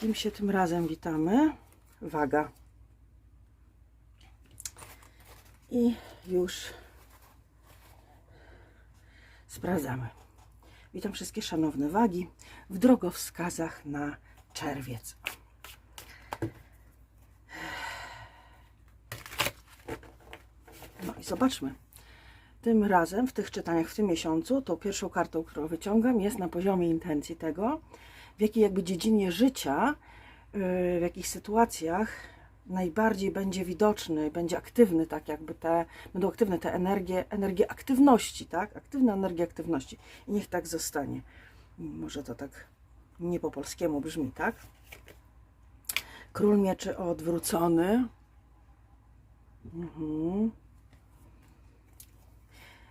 kim się tym razem witamy? Waga. I już sprawdzamy. Witam wszystkie szanowne wagi w drogowskazach na czerwiec. No i zobaczmy. Tym razem, w tych czytaniach w tym miesiącu, tą pierwszą kartą, którą wyciągam, jest na poziomie intencji tego, w jakiej jakby dziedzinie życia, yy, w jakich sytuacjach najbardziej będzie widoczny, będzie aktywny, tak jakby te, będą aktywne te energie, energie aktywności, tak? Aktywna energia aktywności. I niech tak zostanie. Może to tak nie po polskiemu brzmi, tak? Król mieczy odwrócony. Mhm.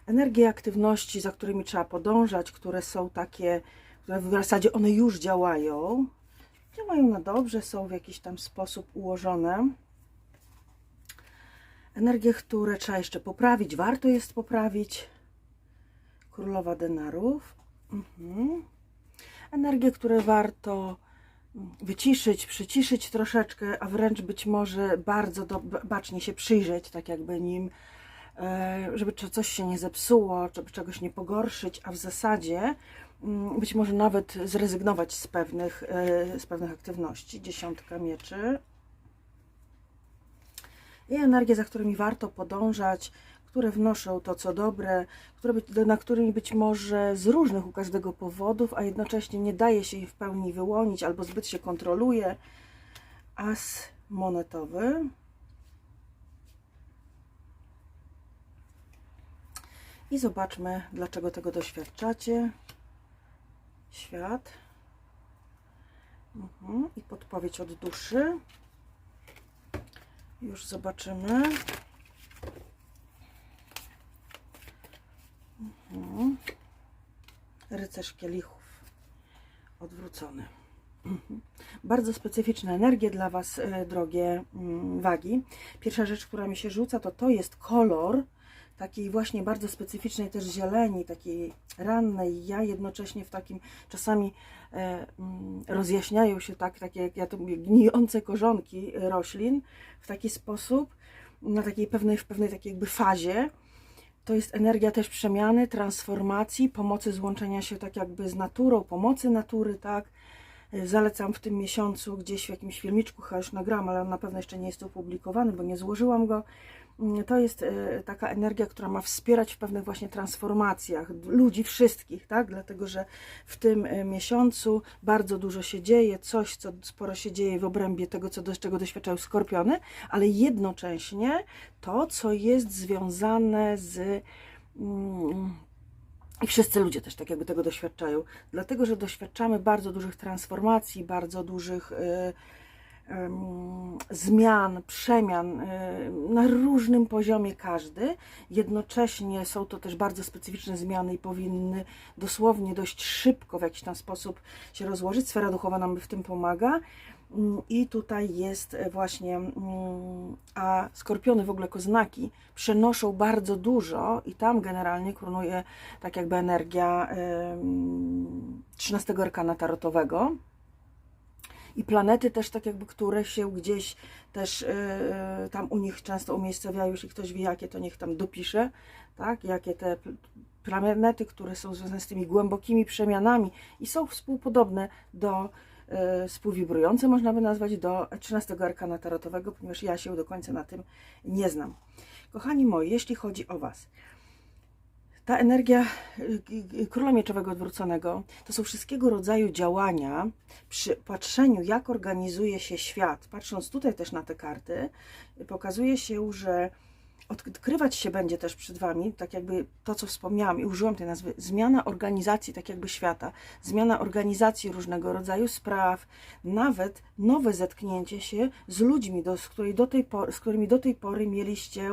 Energie aktywności, za którymi trzeba podążać, które są takie, w zasadzie one już działają, działają na dobrze, są w jakiś tam sposób ułożone. Energie, które trzeba jeszcze poprawić, warto jest poprawić. Królowa denarów. Mhm. Energie, które warto wyciszyć, przyciszyć troszeczkę, a wręcz być może bardzo do, bacznie się przyjrzeć, tak jakby nim, e, żeby coś się nie zepsuło, żeby czegoś nie pogorszyć, a w zasadzie być może nawet zrezygnować z pewnych, e, z pewnych aktywności. Dziesiątka mieczy. I energie, za którymi warto podążać, które wnoszą to, co dobre, które, na którymi być może z różnych u każdego powodów, a jednocześnie nie daje się ich w pełni wyłonić albo zbyt się kontroluje. As monetowy. I zobaczmy, dlaczego tego doświadczacie. Świat. Mhm. I podpowiedź od duszy. Już zobaczymy. Mhm. Rycerz kielichów. Odwrócony. Mhm. Bardzo specyficzne energie dla Was, e, drogie mm, wagi. Pierwsza rzecz, która mi się rzuca, to to jest kolor takiej właśnie bardzo specyficznej też zieleni, takiej rannej. Ja jednocześnie w takim czasami e, mm, rozjaśniają się tak, takie jak ja to mówię, gnijące korzonki roślin w taki sposób, na takiej pewnej, w pewnej takiej jakby fazie. To jest energia też przemiany, transformacji, pomocy złączenia się tak jakby z naturą, pomocy natury, tak. E, Zalecam w tym miesiącu gdzieś w jakimś filmiczku, chyba już nagram, ale on na pewno jeszcze nie jest opublikowany, bo nie złożyłam go. To jest e, taka energia, która ma wspierać w pewnych właśnie transformacjach ludzi wszystkich, tak? Dlatego, że w tym e, miesiącu bardzo dużo się dzieje, coś, co sporo się dzieje w obrębie tego, co czego doświadczają skorpiony, ale jednocześnie to, co jest związane z mm, i wszyscy ludzie też tak jakby tego doświadczają, dlatego że doświadczamy bardzo dużych transformacji, bardzo dużych y, em, zmian, przemian na różnym poziomie każdy. Jednocześnie są to też bardzo specyficzne zmiany i powinny dosłownie dość szybko w jakiś tam sposób się rozłożyć. Sfera duchowa nam w tym pomaga. Mm, I tutaj jest e, właśnie, mm, a skorpiony w ogóle koznaki przenoszą bardzo dużo i tam generalnie króluje tak jakby energia em, 13 arkana tarotowego. I planety też tak jakby, które się gdzieś też e, tam u nich często umiejscowiają, jeśli ktoś wie jakie, to niech tam dopisze, tak, jakie te pl- planety, które są związane z tymi głębokimi przemianami i są współpodobne do e, współwibrujące, można by nazwać, do 13 arkana tarotowego, ponieważ ja się do końca na tym nie znam. Kochani moi, jeśli chodzi o Was, ta energia y, y, króla mieczowego odwróconego to są wszystkiego rodzaju działania przy patrzeniu, jak organizuje się świat. Patrząc tutaj też na te karty, pokazuje się, że odkrywać się będzie też przed Wami, tak jakby to, co wspomniałam i użyłam tej nazwy, zmiana organizacji, tak jakby świata, zmiana organizacji różnego rodzaju spraw, nawet nowe zetknięcie się z ludźmi, do, z, której do tej pory, z którymi do tej pory mieliście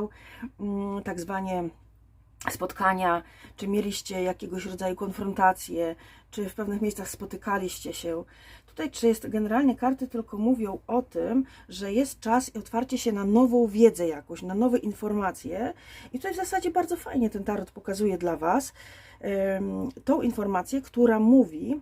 mm, tak zwanie spotkania, czy mieliście jakiegoś rodzaju konfrontacje, czy w pewnych miejscach spotykaliście się. Tutaj, czy jest generalnie karty tylko mówią o tym, że jest czas i otwarcie się na nową wiedzę jakąś, na nowe informacje. I tutaj w zasadzie bardzo fajnie ten tarot pokazuje dla Was em, tą informację, która mówi,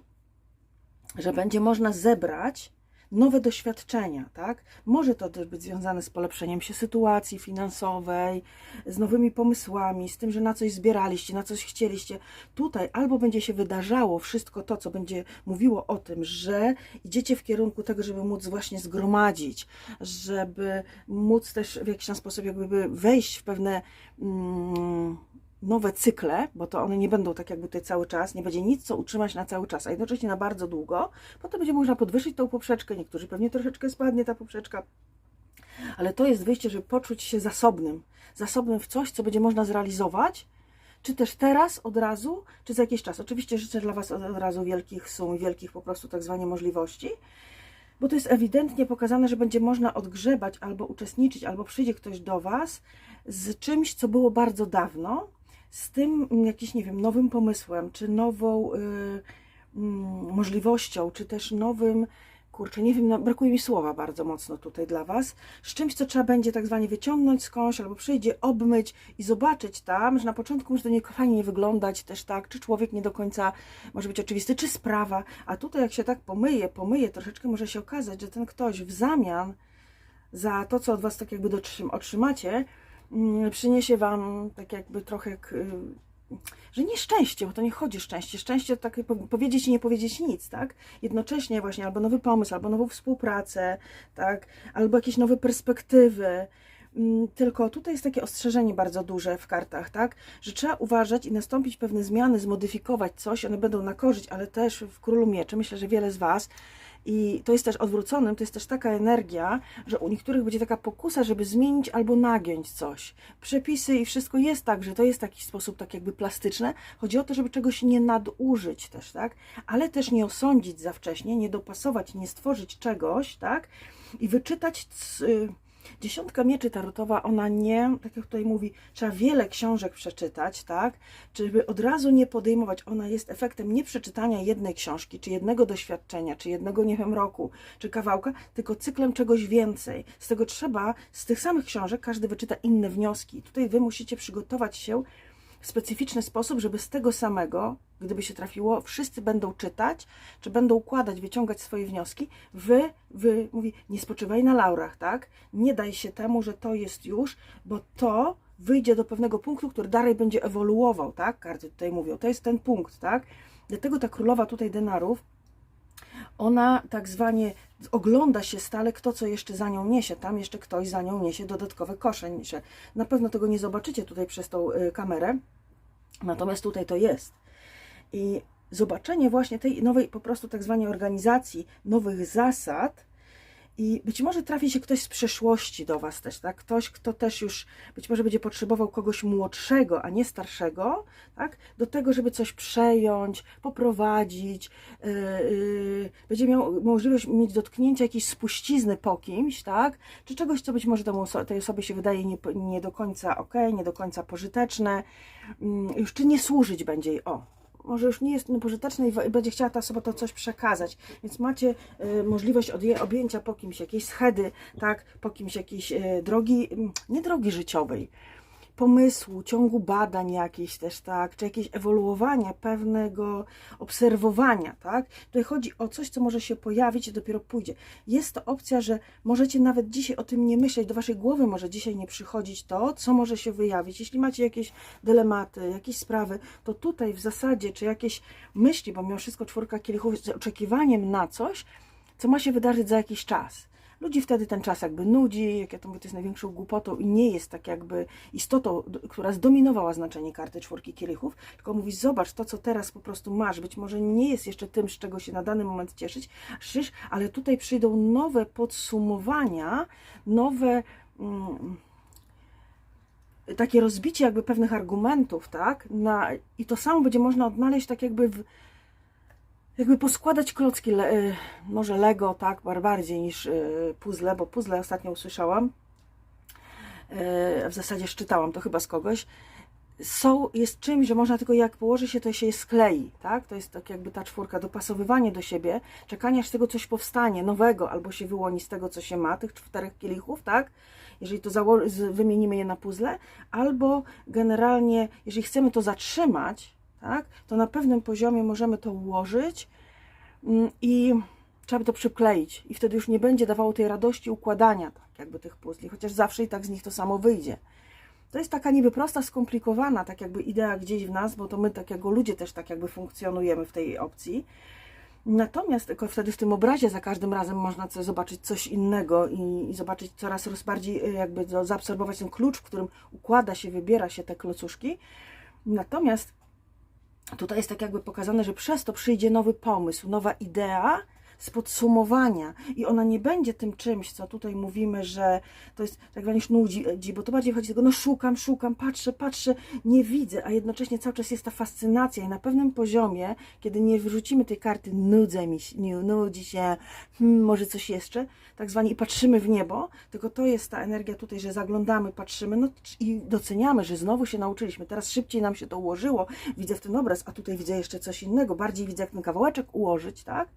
że będzie można zebrać nowe doświadczenia, tak? Może to też być związane z polepszeniem się sytuacji finansowej, z nowymi pomysłami, z tym, że na coś zbieraliście, na coś chcieliście. Tutaj albo będzie się wydarzało wszystko to, co będzie mówiło o tym, że idziecie w kierunku tego, żeby móc właśnie zgromadzić, żeby móc też w jakiś tam sposób jakby wejść w pewne mm, nowe cykle, bo to one nie będą tak jakby tutaj cały czas, nie będzie nic, co utrzymać na cały czas, a jednocześnie na bardzo długo, potem będzie można podwyższyć tą poprzeczkę, niektórzy pewnie troszeczkę spadnie ta poprzeczka, ale to jest wyjście, żeby poczuć się zasobnym, zasobnym w coś, co będzie można zrealizować, czy też teraz, od razu, czy za jakiś czas. Oczywiście życzę dla Was od razu wielkich sum, wielkich po prostu tak zwanie możliwości, bo to jest ewidentnie pokazane, że będzie można odgrzebać albo uczestniczyć, albo przyjdzie ktoś do Was z czymś, co było bardzo dawno, z tym jakimś, nie wiem, nowym pomysłem, czy nową y, mm, możliwością, czy też nowym, kurczę, nie wiem, no, brakuje mi słowa bardzo mocno tutaj dla Was, z czymś, co trzeba będzie tak zwanie wyciągnąć skądś, albo przyjdzie, obmyć i zobaczyć tam, że na początku może to nie, fajnie nie wyglądać też tak, czy człowiek nie do końca może być oczywisty, czy sprawa, a tutaj jak się tak pomyje, pomyje, troszeczkę może się okazać, że ten ktoś w zamian za to, co od Was tak jakby otrzymacie, przyniesie Wam tak jakby trochę, y, że nie szczęście, bo to nie chodzi szczęście. Szczęście to po- powiedzieć i nie powiedzieć nic, tak? Jednocześnie właśnie albo nowy pomysł, albo nową współpracę, tak? Albo jakieś nowe perspektywy. Mm, Tylko tutaj jest takie ostrzeżenie bardzo duże w kartach, tak? Że trzeba uważać i nastąpić pewne zmiany, zmodyfikować coś, one będą na korzyść, ale też w Królu Mieczy, myślę, że wiele z Was i to jest też odwróconym, to jest też taka energia, że u niektórych będzie taka pokusa, żeby zmienić albo nagiąć coś. Przepisy i wszystko jest tak, że to jest taki sposób tak jakby plastyczne. Chodzi o to, żeby czegoś nie nadużyć też, tak? Ale też nie osądzić za wcześnie, nie dopasować, nie stworzyć czegoś, tak? I wyczytać Dziesiątka mieczy tarotowa, ona nie, tak jak tutaj mówi, trzeba wiele książek przeczytać, tak? Żeby od razu nie podejmować. Ona jest efektem nie przeczytania jednej książki, czy jednego doświadczenia, czy jednego, nie wiem, roku, czy kawałka, tylko cyklem czegoś więcej. Z tego trzeba, z tych samych książek, każdy wyczyta inne wnioski. Tutaj wy musicie przygotować się specyficzny sposób, żeby z tego samego, gdyby się trafiło, wszyscy będą czytać, czy będą układać, wyciągać swoje wnioski. Wy, wy, mówi, nie spoczywaj na laurach, tak? Nie daj się temu, że to jest już, bo to wyjdzie do pewnego punktu, który dalej będzie ewoluował, tak? Karty tutaj mówią, to jest ten punkt, tak? Dlatego ta królowa tutaj denarów, ona tak zwanie ogląda się stale, kto co jeszcze za nią niesie. Tam jeszcze ktoś za nią niesie dodatkowe kosze. Niesie. Na pewno tego nie zobaczycie tutaj przez tą y, kamerę, natomiast tutaj to jest. I zobaczenie właśnie tej nowej po prostu tak zwanej organizacji, nowych zasad i być może trafi się ktoś z przeszłości do Was też, tak? Ktoś, kto też już być może będzie potrzebował kogoś młodszego, a nie starszego, tak? Do tego, żeby coś przejąć, poprowadzić, yy, yy, będzie miał możliwość mieć dotknięcia jakiejś spuścizny po kimś, tak? Czy czegoś, co być może temu tej osobie się wydaje nie, nie do końca ok, nie do końca pożyteczne, mm, już czy nie służyć będzie jej, o, może już nie jest no, pożyteczne i będzie chciała ta osoba to coś przekazać. Więc macie y, możliwość odje- objęcia po kimś jakiejś schedy, tak, po kimś jakiejś y, drogi, mm, nie drogi życiowej, pomysłu, ciągu badań jakichś też, tak, czy jakieś ewoluowania pewnego obserwowania, tak. Tutaj chodzi o coś, co może się pojawić i dopiero pójdzie. Jest to opcja, że możecie nawet dzisiaj o tym nie myśleć, do waszej głowy może dzisiaj nie przychodzić to, co może się wyjawić. Jeśli macie jakieś dylematy, jakieś sprawy, to tutaj w zasadzie, czy jakieś myśli, bo mimo wszystko czwórka kielichów z oczekiwaniem na coś, co ma się wydarzyć za jakiś czas. Ludzi wtedy ten czas jakby nudzi, jak ja to mówię, to jest największą głupotą i nie jest tak jakby istotą, która zdominowała znaczenie karty czwórki kielichów, tylko mówi, zobacz to, co teraz po prostu masz, być może nie jest jeszcze tym, z czego się na dany moment cieszyć, ale tutaj przyjdą nowe podsumowania, nowe... Mm, takie rozbicie jakby pewnych argumentów, tak? Na, I to samo będzie można odnaleźć tak jakby w, jakby poskładać klocki, le, y, może Lego, tak, bar- bardziej niż y, puzzle, bo puzzle ostatnio usłyszałam, y, w zasadzie szczytałam to chyba z kogoś, są, jest czymś, że można tylko jak położy się, to się je sklei, tak? To jest tak jakby ta czwórka, dopasowywanie do siebie, czekanie aż z tego coś powstanie nowego, albo się wyłoni z tego, co się ma, tych czterech kielichów, tak? Jeżeli to wymienimy je na puzzle, albo generalnie, jeżeli chcemy to zatrzymać, tak? To na pewnym poziomie możemy to ułożyć mm, i trzeba by to przykleić i wtedy już nie będzie dawało tej radości układania tak jakby tych puzli, chociaż zawsze i tak z nich to samo wyjdzie. To jest taka niby prosta, skomplikowana, tak jakby idea gdzieś w nas, bo to my tak jako ludzie też tak jakby funkcjonujemy w tej opcji. Natomiast tylko wtedy w tym obrazie za każdym razem można coś, zobaczyć coś innego i, i zobaczyć coraz bardziej y, jakby zaabsorbować ten klucz, w którym układa się, wybiera się te klocuszki. Natomiast tutaj jest tak jakby pokazane, że przez to przyjdzie nowy pomysł, nowa idea podsumowania i ona nie będzie tym czymś, co tutaj mówimy, że to jest tak zwaniesz nudzi, bo to bardziej chodzi do tego, no szukam, szukam, patrzę, patrzę, nie widzę, a jednocześnie cały czas jest ta fascynacja i na pewnym poziomie, kiedy nie wyrzucimy tej karty nudzę mi się, nudzi się, hmm, może coś jeszcze, tak zwani i patrzymy w niebo, tylko to jest ta energia tutaj, że zaglądamy, patrzymy no, i doceniamy, że znowu się nauczyliśmy, teraz szybciej nam się to ułożyło, widzę w ten obraz, a tutaj widzę jeszcze coś innego, bardziej widzę jak ten kawałeczek ułożyć, tak,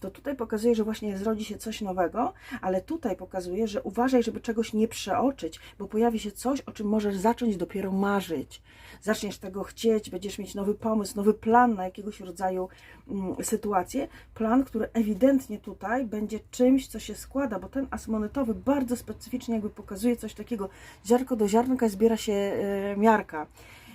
to tutaj pokazuje, że właśnie zrodzi się coś nowego, ale tutaj pokazuje, że uważaj, żeby czegoś nie przeoczyć, bo pojawi się coś, o czym możesz zacząć dopiero marzyć. Zaczniesz tego chcieć, będziesz mieć nowy pomysł, nowy plan na jakiegoś rodzaju mm, sytuację. Plan, który ewidentnie tutaj będzie czymś, co się składa, bo ten as monetowy bardzo specyficznie jakby pokazuje coś takiego. Ziarko do ziarnka zbiera się e, miarka.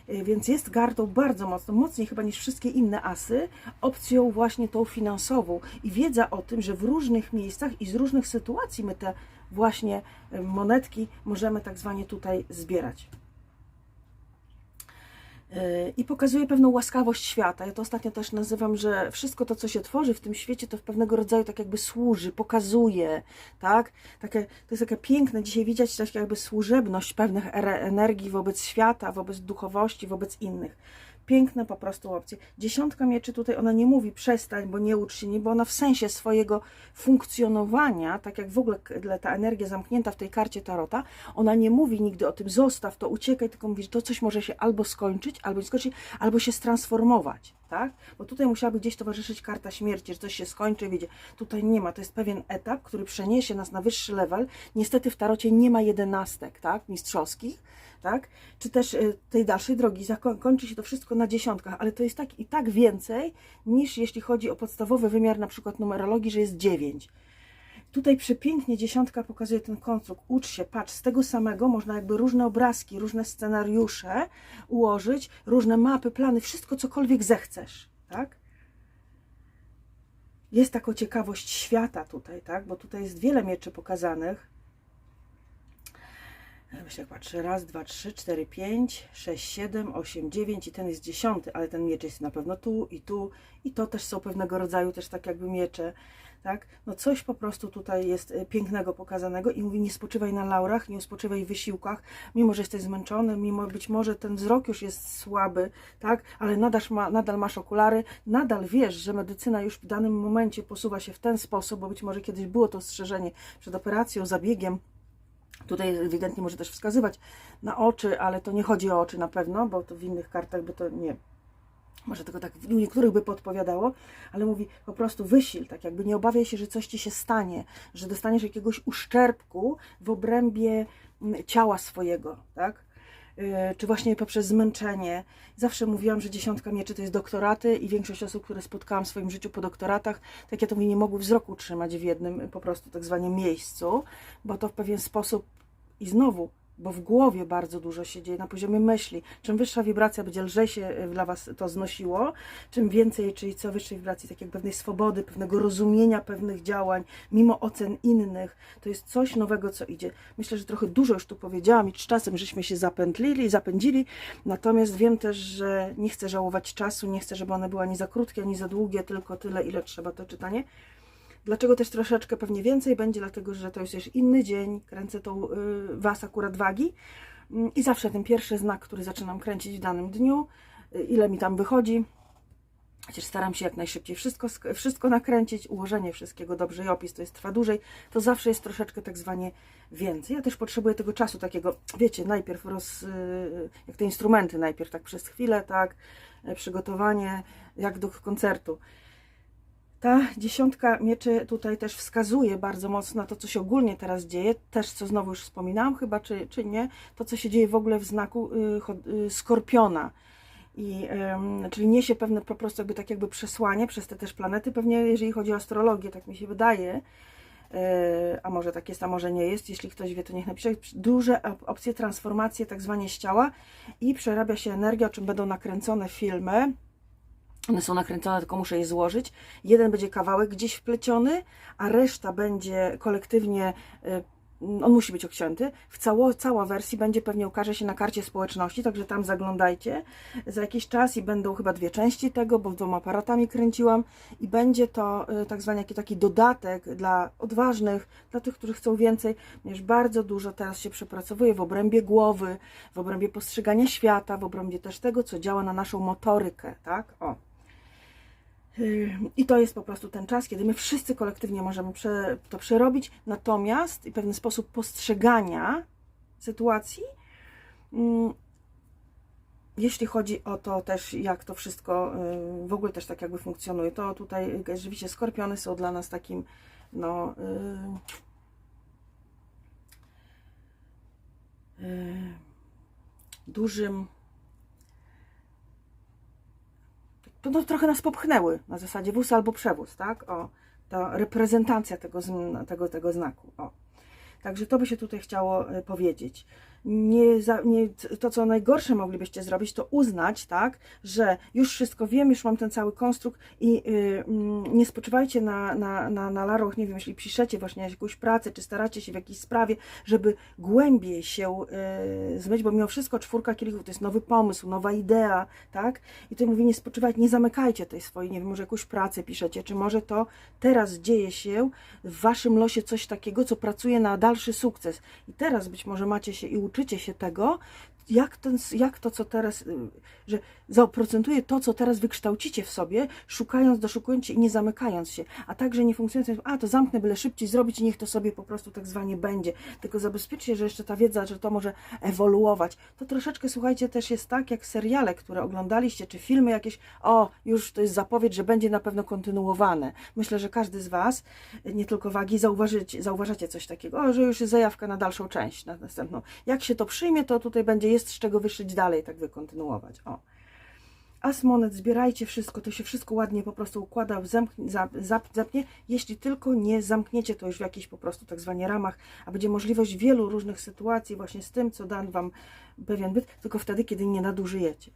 Y, Więc jest gardą bardzo mocno, mocniej chyba niż wszystkie inne asy, opcją właśnie tą finansową i wiedza o tym, że w różnych miejscach i z różnych sytuacji my te właśnie y, monetki możemy tak zwanie tutaj zbierać. I pokazuje pewną łaskawość świata. Ja to ostatnio też nazywam, że wszystko to, co się tworzy w tym świecie, to w pewnego rodzaju tak jakby służy, pokazuje, tak? Takie, to jest takie piękne, dzisiaj widać też jakby służebność pewnych energii wobec świata, wobec duchowości, wobec innych. Piękne po prostu opcje. Dziesiątka mieczy tutaj, ona nie mówi przestań, bo nie ucz się, bo ona w sensie swojego funkcjonowania, tak jak w ogóle ta energia zamknięta w tej karcie Tarota, ona nie mówi nigdy o tym zostaw to, uciekaj, tylko mówi, że to coś może się albo skończyć, albo skończyć, albo się transformować, tak? Bo tutaj musiałaby gdzieś towarzyszyć karta śmierci, że coś się skończy, wiecie, tutaj nie ma, to jest pewien etap, który przeniesie nas na wyższy level. Niestety w Tarocie nie ma jedenastek, tak, mistrzowskich, tak? Czy też y, tej dalszej drogi zakon- kończy się to wszystko na dziesiątkach, ale to jest tak i tak więcej niż jeśli chodzi o podstawowy wymiar na przykład numerologii, że jest dziewięć. Tutaj przepięknie dziesiątka pokazuje ten konstrukt. Ucz się, patrz, z tego samego można jakby różne obrazki, różne scenariusze ułożyć, różne mapy, plany, wszystko cokolwiek zechcesz, tak? Jest taka ciekawość świata tutaj, tak? Bo tutaj jest wiele mieczy pokazanych. Myślę, jak patrzę, raz, dwa, trzy, cztery, pięć, sześć, siedem, osiem, dziewięć i ten jest dziesiąty, ale ten miecz jest na pewno tu i tu i to też są pewnego rodzaju też tak jakby miecze, tak? No coś po prostu tutaj jest e, pięknego pokazanego i mówi nie spoczywaj na laurach, nie spoczywaj w wysiłkach, mimo że jesteś zmęczony, mimo być może ten wzrok już jest słaby, tak? Ale nadal, ma, nadal masz okulary, nadal wiesz, że medycyna już w danym momencie posuwa się w ten sposób, bo być może kiedyś było to ostrzeżenie przed operacją, zabiegiem, Tutaj ewidentnie może też wskazywać na oczy, ale to nie chodzi o oczy na pewno, bo to w innych kartach by to nie. Może tylko tak w niektórych by podpowiadało, ale mówi po prostu wysil, tak jakby nie obawiaj się, że coś ci się stanie, że dostaniesz jakiegoś uszczerbku w obrębie mm, ciała swojego, tak? Yy, Czy właśnie poprzez zmęczenie. Zawsze mówiłam, że dziesiątka mieczy to jest doktoraty i większość osób, które spotkałam w swoim życiu po doktoratach, tak ja to mówię, nie mogły wzroku trzymać w jednym po prostu tak zwanym miejscu, bo to w pewien sposób i znowu, bo w głowie bardzo dużo się dzieje na poziomie myśli. Czym wyższa wibracja będzie lżej się e, dla Was to znosiło, czym więcej, czyli co wyższej wibracji, tak jak pewnej swobody, pewnego rozumienia pewnych działań, mimo ocen innych, to jest coś nowego, co idzie. Myślę, że trochę dużo już tu powiedziałam i czasem żeśmy się zapętlili, zapędzili, natomiast wiem też, że nie chcę żałować czasu, nie chcę, żeby one były ani za krótkie, ani za długie, tylko tyle, ile trzeba to czytanie. Dlaczego też troszeczkę pewnie więcej będzie? Dlatego, że to jest już inny dzień, kręcę tą y, Was akurat wagi Mm, i zawsze ten pierwszy znak, który zaczynam kręcić w danym dniu, y, ile mi tam wychodzi. Chociaż staram się jak najszybciej wszystko, wszystko nakręcić, ułożenie wszystkiego dobrze i opis to jest trwa dłużej, to zawsze jest troszeczkę tak zwanie więcej. Ja też potrzebuję tego czasu takiego, wiecie, najpierw roz, y, jak te instrumenty, najpierw tak przez chwilę, tak, przygotowanie, jak do koncertu. Ta dziesiątka mieczy tutaj też wskazuje bardzo mocno na to, co się ogólnie teraz dzieje, też co znowu już wspominałam chyba, czy, czy nie, to co się dzieje w ogóle w znaku y, y, skorpiona. I, czyli niesie pewne po prostu jakby tak jakby przesłanie przez te też planety, pewnie jeżeli chodzi o astrologię, tak mi się wydaje, E, a może tak jest, a może nie jest, jeśli ktoś wie, to niech napisze, duże op- opcje transformacji tak zwanie z ciała i przerabia się energia, o czym będą nakręcone filmy, one są nakręcone, tylko muszę je złożyć. Jeden będzie kawałek gdzieś wpleciony, a reszta będzie kolektywnie, y, on musi być obcięty. W cało, cała wersji będzie pewnie ukaże się na karcie społeczności, także tam zaglądajcie za jakiś czas i będą chyba dwie części tego, bo dwoma aparatami kręciłam i będzie to y, tak zwany taki dodatek dla odważnych, dla tych, którzy chcą więcej, ponieważ bardzo dużo teraz się przepracowuje w obrębie głowy, w obrębie postrzegania świata, w obrębie też tego, co działa na naszą motorykę, tak? O. I to jest po prostu ten czas, kiedy my wszyscy kolektywnie możemy to przerobić, natomiast i pewien sposób postrzegania sytuacji, mm, jeśli chodzi o to też, jak to wszystko yy, w ogóle też tak jakby funkcjonuje, to tutaj yy, rzeczywiście skorpiony są dla nas takim, no, yy, yy, dużym to no, trochę nas popchnęły na zasadzie wóz albo przewóz, tak? O, ta reprezentacja tego, tego, tego znaku. O. Także to by się tutaj chciało e, powiedzieć. Nie, nie, to, co najgorsze moglibyście zrobić, to uznać, tak, że już wszystko wiem, już mam ten cały konstrukt i y, mm, nie spoczywajcie na, na, na, na laurach, nie wiem, jeśli piszecie właśnie jakąś pracę, czy staracie się w jakiejś sprawie, żeby głębiej się y, zmyć, bo mimo wszystko czwórka kielichów to jest nowy pomysł, nowa idea, tak? I tutaj mówię, nie spoczywajcie, nie zamykajcie tej swojej, nie wiem, może jakąś pracę piszecie, czy może to teraz dzieje się w waszym losie coś takiego, co pracuje na dalszy sukces. I teraz być może macie się i uczycie się tego, jak, ten, jak to, co teraz, y, że zaoprocentuje to, co teraz wykształcicie w sobie, szukając, doszukując się i nie zamykając się, a także nie funkcjonując, a to zamknę, byle szybciej zrobić i niech to sobie po prostu tak zwanie będzie. Tylko zabezpieczcie, że jeszcze ta wiedza, że to może ewoluować. To troszeczkę, słuchajcie, też jest tak, jak seriale, które oglądaliście, czy filmy jakieś, o, już to jest zapowiedź, że będzie na pewno kontynuowane. Myślę, że każdy z Was, nie tylko wagi, zauważycie, zauważacie coś takiego, o, że już jest zajawka na dalszą część, na następną. Jak się to przyjmie, to tutaj będzie, jest z czego wyszyć dalej, tak wykontynuować. O. Asmonet, zbierajcie wszystko, to się wszystko ładnie po prostu układa, zamknie, zap, zap, zapnie, jeśli tylko nie zamkniecie to już w jakichś po prostu tak zwanie ramach, a będzie możliwość wielu różnych sytuacji właśnie z tym, co da Wam pewien byt, tylko wtedy, kiedy nie nadużyjecie.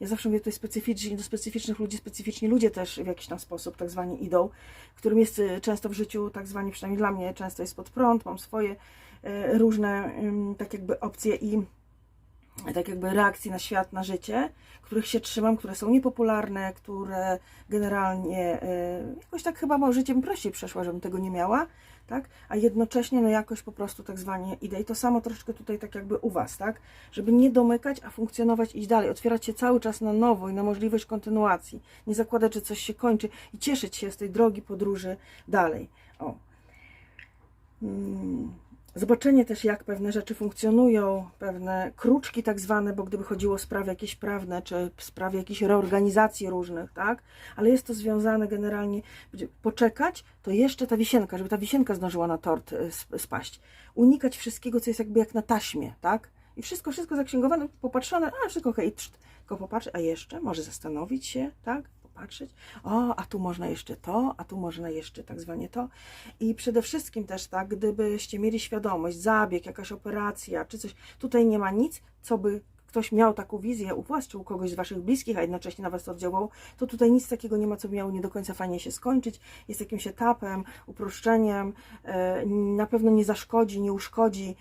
Ja zawsze mówię tutaj specyficznie, do specyficznych ludzi, specyficzni ludzie też w jakiś tam sposób tak zwani idą, którym jest y, często w życiu tak zwani, przynajmniej dla mnie, często jest pod prąd, mam swoje y, różne tak jakby opcje i tak jakby reakcji na świat, na życie, których się trzymam, które są niepopularne, które generalnie y, jakoś tak chyba życiem prościej przeszła, żebym tego nie miała, tak? A jednocześnie no jakoś po prostu tak zwanie idę. I to samo troszeczkę tutaj tak jakby u Was, tak? Żeby nie domykać, a funkcjonować, iść dalej, otwierać się cały czas na nowo i na możliwość kontynuacji. Nie zakładać, że coś się kończy i cieszyć się z tej drogi podróży dalej. O. Mm. Zobaczenie też, jak pewne rzeczy funkcjonują, pewne kruczki tak zwane, bo gdyby chodziło o sprawy jakieś prawne, czy sprawy jakichś reorganizacji różnych, tak? Ale jest to związane generalnie, poczekać, to jeszcze ta wisienka, żeby ta wisienka zdążyła na tort y, sp- spaść. Unikać wszystkiego, co jest jakby jak na taśmie, tak? I wszystko, wszystko zaksięgowane, popatrzone, a wszystko okej, okay. tylko popatrz, a jeszcze, może zastanowić się, tak? Popatrzeć, o, a tu można jeszcze to, a tu można jeszcze tak zwanie to. I przede wszystkim też tak, gdybyście mieli świadomość, zabieg, jakaś operacja, czy coś, tutaj nie ma nic, co by ktoś miał taką wizję u Was, czy u kogoś z Waszych bliskich, a jednocześnie na Was to oddziałało, to tutaj nic takiego nie ma, co miało nie do końca fajnie się skończyć. Jest jakimś etapem, uproszczeniem, e, na pewno nie zaszkodzi, nie uszkodzi.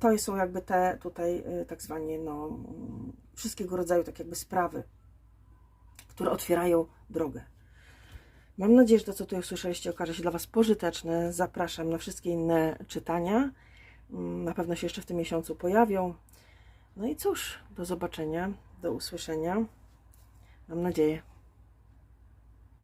To są jakby te tutaj e, tak zwanie, no, wszystkiego rodzaju tak jakby sprawy, które otwierają drogę. Mam nadzieję, że to, co tutaj usłyszeliście, okaże się dla Was pożyteczne. Zapraszam na wszystkie inne czytania. Mm, Na pewno się jeszcze w tym miesiącu pojawią. No i cóż, do zobaczenia, do usłyszenia. Mam nadzieję.